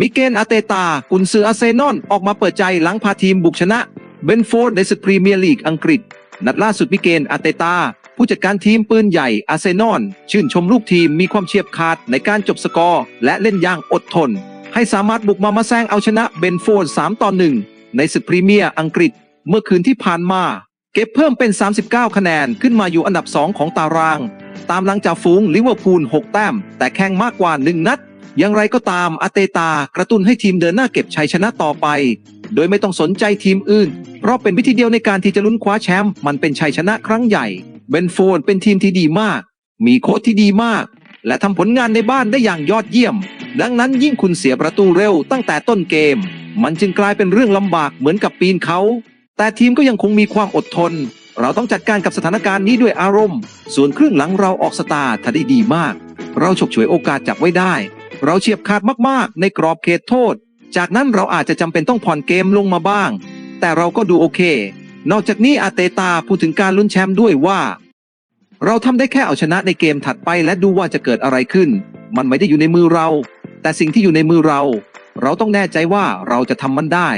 มิเกลอาเตตากุนซืออาเซนอลออกมาเปิดใจหลังพาทีมบุกชนะเบนโฟร์ดในศึกพรีเมียร์ลีกอังกฤษ นัดล่าสุดมิเกลอาเตตา ผู้จัดการทีมปืนใหญ่อาเซนอลชื่นชมลูกทีมมีความเฉียบขาดในการจบสกอร์ และเล่นอย่างอดทน ให้สามารถบุกมามาแซงเอาชนะเบนโฟร์ด3ต่อ1ในศึกพรีเมียร์อังกฤษ เมื่อคืนที่ผ่านมา เก็บเพิ่มเป็น 39 คะแนนขึ้นมาอยู่อันดับ 2 ของตาราง ตามหลังจากฝูงลิเวอร์พูล 6 แต้ม แต่แข่งมากกว่า 1 นัด อย่างไรก็ตามอาเตตากระตุ้นให้ทีมเดินหน้าเก็บชัยชนะต่อไป โดยไม่ต้องสนใจทีมอื่น เพราะเป็นวิธีเดียวในการที่จะลุ้นคว้าแชมป์มันเป็นชัยชนะครั้งใหญ่เบนโฟร์ดเป็นทีมที่ดีมาก มีโค้ชที่ดีมาก และทำผลงานในบ้านได้อย่างยอดเยี่ยม ดังนั้นยิ่งคุณเสียประตูเร็วตั้งแต่ต้นเกม มันจึงกลายเป็นเรื่องลำบากเหมือนกับปีนเขา แต่ทีมก็ยังคงมีความอดทน เราต้องจัดการกับสถานการณ์นี้ด้วยอารมณ์ ส่วนครึ่งหลังเราออกสตาร์ทได้ดีมาก เราฉกฉวยโอกาสจับไว้ได้ เราเฉียบขาดมากๆ ในกรอบเขตโทษ จากนั้นเราอาจจะจำเป็นต้องผ่อนเกมลงมาบ้าง แต่เราก็ดูโอเค นอกจากนี้อาเตตาพูดถึงการลุ้นแชมป์ด้วยว่า เราทำได้แค่เอาชนะในเกมถัดไปและดูว่าจะเกิดอะไรขึ้น มันไม่ได้อยู่ในมือเรา แต่สิ่งที่อยู่ในมือเรา เราต้องแน่ใจว่าเราจะทำมันได้